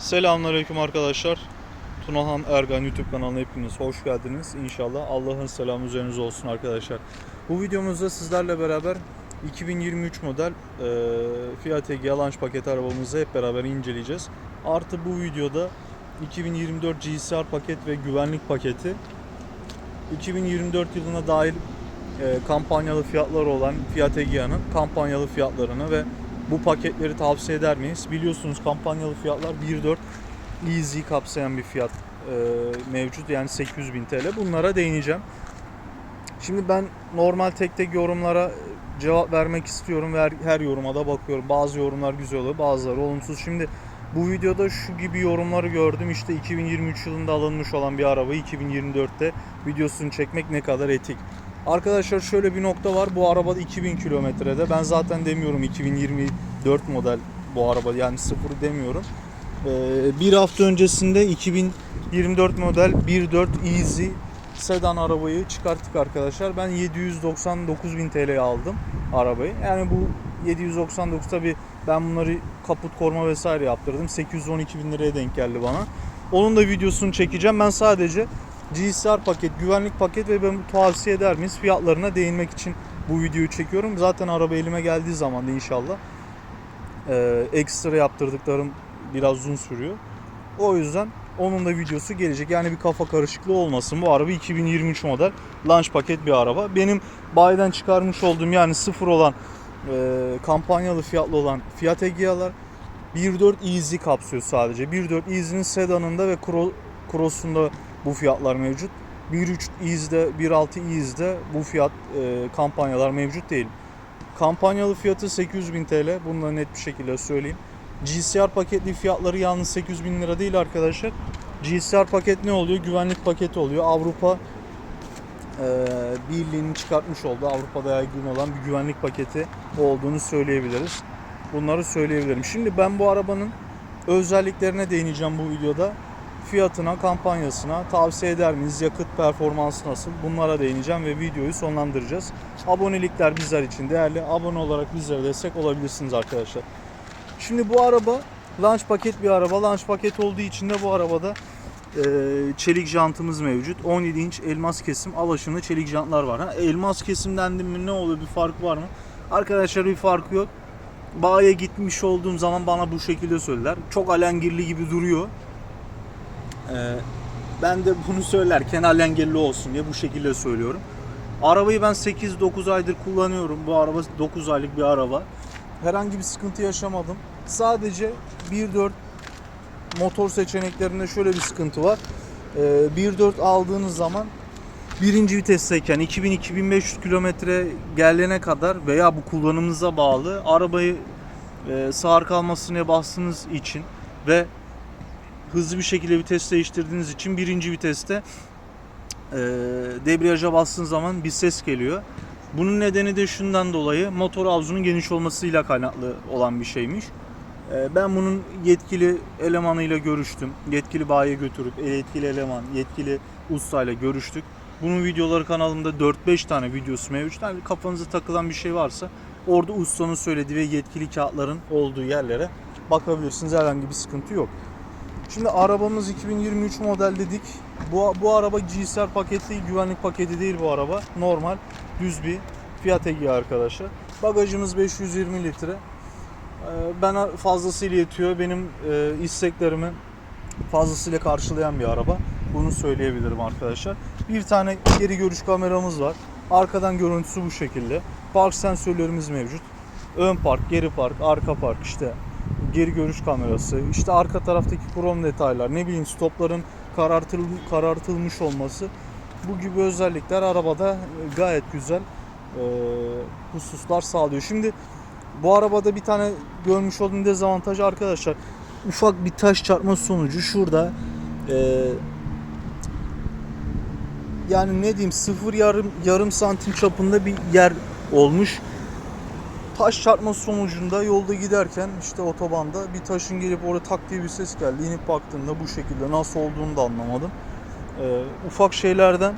Selamünaleyküm arkadaşlar. Tunahan Ergan YouTube kanalına hepiniz hoş geldiniz. İnşallah Allah'ın selamı üzerinize olsun arkadaşlar. Bu videomuzda sizlerle beraber 2023 model e, Fiat Egea Launch paket arabamızı hep beraber inceleyeceğiz. Artı bu videoda 2024 GSR paket ve güvenlik paketi 2024 yılına dahil e, kampanyalı fiyatları olan Fiat Egea'nın kampanyalı fiyatlarını ve bu paketleri tavsiye eder miyiz? Biliyorsunuz kampanyalı fiyatlar 1.4 Easy kapsayan bir fiyat e, mevcut yani 800 bin TL. Bunlara değineceğim. Şimdi ben normal tek tek yorumlara cevap vermek istiyorum ve her, her yoruma da bakıyorum. Bazı yorumlar güzel oluyor, bazıları olumsuz. Şimdi bu videoda şu gibi yorumları gördüm. İşte 2023 yılında alınmış olan bir arabayı 2024'te videosunu çekmek ne kadar etik. Arkadaşlar şöyle bir nokta var. Bu araba 2000 kilometrede. Ben zaten demiyorum 2024 model bu araba yani sıfır demiyorum. Ee, bir hafta öncesinde 2024 model 1.4 Easy sedan arabayı çıkarttık arkadaşlar. Ben 799 bin TL'ye aldım arabayı. Yani bu 799 tabi ben bunları kaput koruma vesaire yaptırdım. 812 bin liraya denk geldi bana. Onun da videosunu çekeceğim. Ben sadece GSR paket, güvenlik paket ve ben tavsiye eder miyiz fiyatlarına değinmek için bu videoyu çekiyorum. Zaten araba elime geldiği zaman da inşallah e, ekstra yaptırdıklarım biraz uzun sürüyor. O yüzden onun da videosu gelecek. Yani bir kafa karışıklığı olmasın. Bu araba 2023 model launch paket bir araba. Benim bayiden çıkarmış olduğum yani sıfır olan e, kampanyalı fiyatlı olan Fiat Egea'lar 1.4 Easy kapsıyor sadece. 1.4 Easy'nin sedanında ve Cro- Cross'unda bu fiyatlar mevcut. 1.3 Easy'de, 1.6 Easy'de bu fiyat e, kampanyalar mevcut değil. Kampanyalı fiyatı 800 bin TL. Bunu da net bir şekilde söyleyeyim. GCR paketli fiyatları yalnız 800 bin lira değil arkadaşlar. GCR paket ne oluyor? Güvenlik paketi oluyor. Avrupa e, Birliği'nin çıkartmış olduğu Avrupa'da yaygın olan bir güvenlik paketi olduğunu söyleyebiliriz. Bunları söyleyebilirim. Şimdi ben bu arabanın özelliklerine değineceğim bu videoda. Fiyatına, kampanyasına, tavsiye eder miyiz, yakıt performansı nasıl bunlara değineceğim ve videoyu sonlandıracağız. Abonelikler bizler için değerli. Abone olarak bizlere destek olabilirsiniz arkadaşlar. Şimdi bu araba launch paket bir araba. Launch paket olduğu için de bu arabada e, çelik jantımız mevcut. 17 inç elmas kesim alaşımlı çelik jantlar var. Ha, elmas kesim dendim mi ne oluyor bir fark var mı? Arkadaşlar bir farkı yok. Bayiye gitmiş olduğum zaman bana bu şekilde söylediler. Çok alengirli gibi duruyor. Ee, ben de bunu söylerken alengirli olsun diye bu şekilde söylüyorum. Arabayı ben 8-9 aydır kullanıyorum. Bu araba 9 aylık bir araba. Herhangi bir sıkıntı yaşamadım. Sadece 1.4 motor seçeneklerinde şöyle bir sıkıntı var. Ee, 1.4 aldığınız zaman birinci vitesteyken 2000-2500 kilometre gelene kadar veya bu kullanımınıza bağlı arabayı e, sağır kalmasına bastığınız için ve hızlı bir şekilde vites değiştirdiğiniz için birinci viteste e, debriyaja bastığınız zaman bir ses geliyor. Bunun nedeni de şundan dolayı motor havzunun geniş olmasıyla kaynaklı olan bir şeymiş. E, ben bunun yetkili elemanıyla görüştüm. Yetkili bayiye götürüp yetkili eleman, yetkili ustayla görüştük. Bunun videoları kanalımda 4-5 tane videosu mevcut. Yani kafanıza takılan bir şey varsa orada ustanın söylediği ve yetkili kağıtların olduğu yerlere bakabilirsiniz. Herhangi bir sıkıntı yok. Şimdi arabamız 2023 model dedik. Bu, bu araba GSR paket değil, güvenlik paketi değil bu araba. Normal, düz bir Fiat Egea arkadaşlar. Bagajımız 520 litre. Ee, Ben fazlasıyla yetiyor. Benim e, isteklerimi fazlasıyla karşılayan bir araba. Bunu söyleyebilirim arkadaşlar. Bir tane geri görüş kameramız var. Arkadan görüntüsü bu şekilde. Park sensörlerimiz mevcut. Ön park, geri park, arka park işte geri görüş kamerası, işte arka taraftaki krom detaylar, ne bileyim stopların karartıl, karartılmış olması bu gibi özellikler arabada gayet güzel e, hususlar sağlıyor. Şimdi bu arabada bir tane görmüş olduğum dezavantaj arkadaşlar ufak bir taş çarpma sonucu şurada e, yani ne diyeyim sıfır yarım yarım santim çapında bir yer olmuş taş çarpması sonucunda yolda giderken işte otobanda bir taşın gelip orada tak diye bir ses geldi. İnip baktığımda bu şekilde nasıl olduğunu da anlamadım. Ee, ufak şeylerden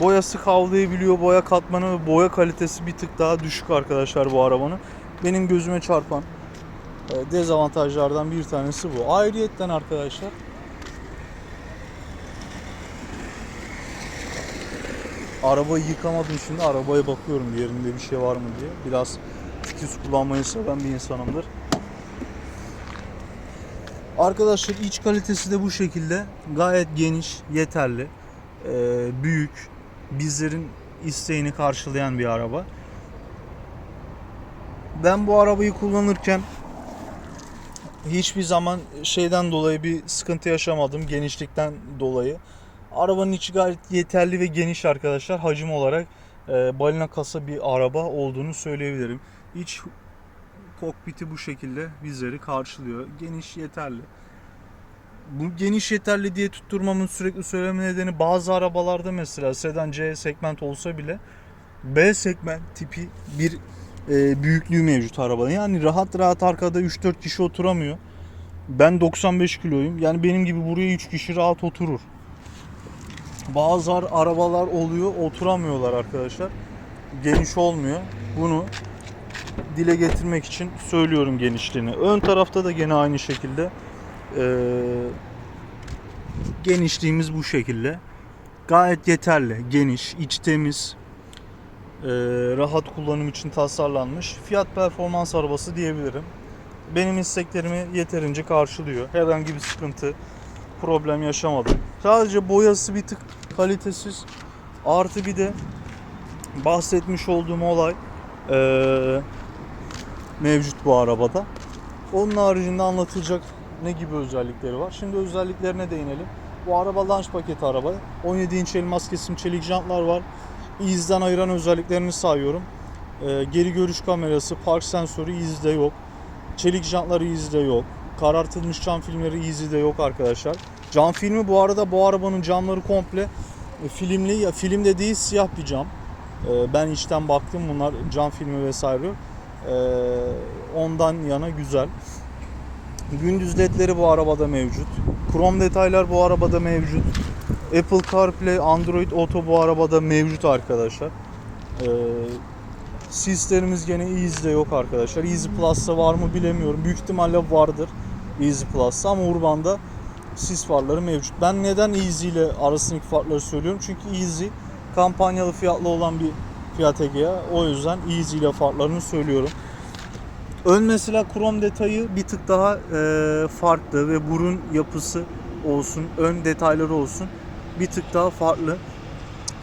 boyası kavrayabiliyor. Boya katmanı ve boya kalitesi bir tık daha düşük arkadaşlar bu arabanın. Benim gözüme çarpan e, dezavantajlardan bir tanesi bu. Ayrıyetten arkadaşlar arabayı yıkamadım şimdi arabaya bakıyorum yerinde bir şey var mı diye. Biraz titiz kullanmayı seven bir insanımdır. Arkadaşlar iç kalitesi de bu şekilde. Gayet geniş, yeterli. Ee, büyük, bizlerin isteğini karşılayan bir araba. Ben bu arabayı kullanırken hiçbir zaman şeyden dolayı bir sıkıntı yaşamadım. Genişlikten dolayı. Arabanın içi gayet yeterli ve geniş arkadaşlar. Hacim olarak e, balina kasa bir araba olduğunu söyleyebilirim. İç kokpiti bu şekilde bizleri karşılıyor. Geniş yeterli. Bu geniş yeterli diye tutturmamın sürekli söyleme nedeni bazı arabalarda mesela sedan C segment olsa bile B segment tipi bir e, büyüklüğü mevcut arabanın. Yani rahat rahat arkada 3-4 kişi oturamıyor. Ben 95 kiloyum. Yani benim gibi buraya 3 kişi rahat oturur. Bazı ar- arabalar oluyor oturamıyorlar arkadaşlar. Geniş olmuyor. Bunu dile getirmek için söylüyorum genişliğini. Ön tarafta da gene aynı şekilde eee, genişliğimiz bu şekilde. Gayet yeterli, geniş, iç temiz, eee, rahat kullanım için tasarlanmış. Fiyat performans arabası diyebilirim. Benim isteklerimi yeterince karşılıyor. Herhangi bir sıkıntı, problem yaşamadım. Sadece boyası bir tık kalitesiz. Artı bir de bahsetmiş olduğum olay eee, mevcut bu arabada. Onun haricinde anlatılacak ne gibi özellikleri var? Şimdi özelliklerine değinelim. Bu araba launch paketi araba. 17 inç elmas kesim çelik jantlar var. İzden ayıran özelliklerini sayıyorum. Ee, geri görüş kamerası, park sensörü izde yok. Çelik jantları izde yok. Karartılmış cam filmleri izde yok arkadaşlar. Cam filmi bu arada bu arabanın camları komple e, filmli ya film de değil siyah bir cam. Ee, ben içten baktım bunlar cam filmi vesaire. Ee, ondan yana güzel. Gündüz ledleri bu arabada mevcut. Krom detaylar bu arabada mevcut. Apple CarPlay, Android Auto bu arabada mevcut arkadaşlar. Ee, sislerimiz gene Easy'de yok arkadaşlar. Easy Plus'ta var mı bilemiyorum. Büyük ihtimalle vardır Easy Plus'ta ama Urban'da sis farları mevcut. Ben neden Easy ile arasındaki farkları söylüyorum? Çünkü Easy kampanyalı fiyatlı olan bir Fiat Egea. O yüzden Easy ile farklarını söylüyorum. Ön mesela krom detayı bir tık daha e, farklı ve burun yapısı olsun, ön detayları olsun bir tık daha farklı.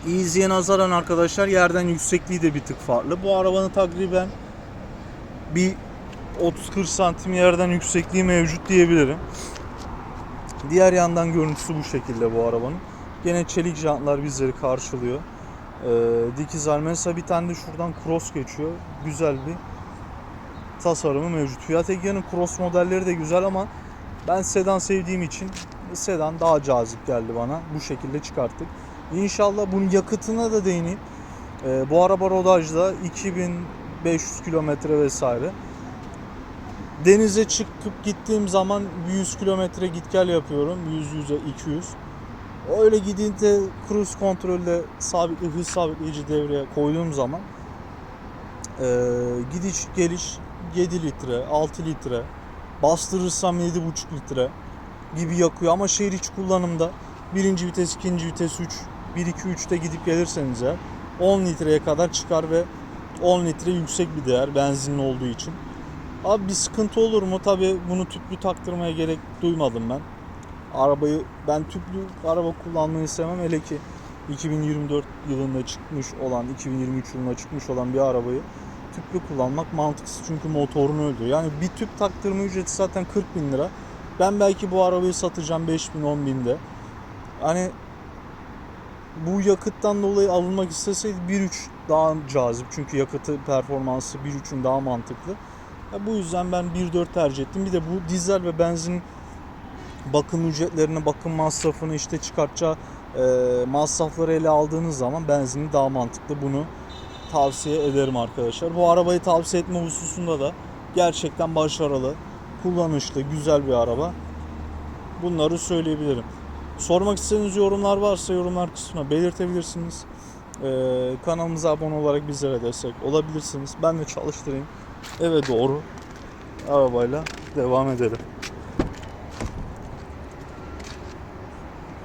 Easy'ye nazaran arkadaşlar yerden yüksekliği de bir tık farklı. Bu arabanın takriben bir 30-40 santim yerden yüksekliği mevcut diyebilirim. Diğer yandan görüntüsü bu şekilde bu arabanın. Gene çelik jantlar bizleri karşılıyor. Ee, dikizler mesela bir tane de şuradan cross geçiyor. Güzel bir tasarımı mevcut. Fiat Egea'nın cross modelleri de güzel ama ben sedan sevdiğim için sedan daha cazip geldi bana. Bu şekilde çıkarttık. İnşallah bunun yakıtına da değineyim. Ee, bu araba rodajda 2500 kilometre vesaire. Denize çıkıp gittiğim zaman 100 kilometre git gel yapıyorum. 100 100'e 200. Öyle gidince cruise kontrolde sabit hız sabitleyici devreye koyduğum zaman e, gidiş geliş 7 litre, 6 litre, bastırırsam 7,5 litre gibi yakıyor ama şehir içi kullanımda birinci vites, ikinci vites 3, 1 2 3'te gidip gelirseniz eğer 10 litreye kadar çıkar ve 10 litre yüksek bir değer benzinli olduğu için. Abi bir sıkıntı olur mu? Tabi bunu tüplü taktırmaya gerek duymadım ben. Arabayı ben tüplü araba kullanmayı sevmem hele ki 2024 yılında çıkmış olan 2023 yılında çıkmış olan bir arabayı tüplü kullanmak mantıksız çünkü motorunu öldürüyor. Yani bir tüp taktırma ücreti zaten 40 bin lira. Ben belki bu arabayı satacağım 5 bin 10 binde. Hani bu yakıttan dolayı alınmak isteseydi 1.3 daha cazip çünkü yakıtı performansı 1.3'ün daha mantıklı. Ya bu yüzden ben 1.4 tercih ettim. Bir de bu dizel ve benzin bakım ücretlerini, bakım masrafını işte çıkartacağı e, masrafları ele aldığınız zaman benzini daha mantıklı. Bunu tavsiye ederim arkadaşlar. Bu arabayı tavsiye etme hususunda da gerçekten başarılı, kullanışlı, güzel bir araba. Bunları söyleyebilirim. Sormak istediğiniz yorumlar varsa yorumlar kısmına belirtebilirsiniz. Ee, kanalımıza abone olarak bizlere destek olabilirsiniz. Ben de çalıştırayım. Eve doğru arabayla devam edelim.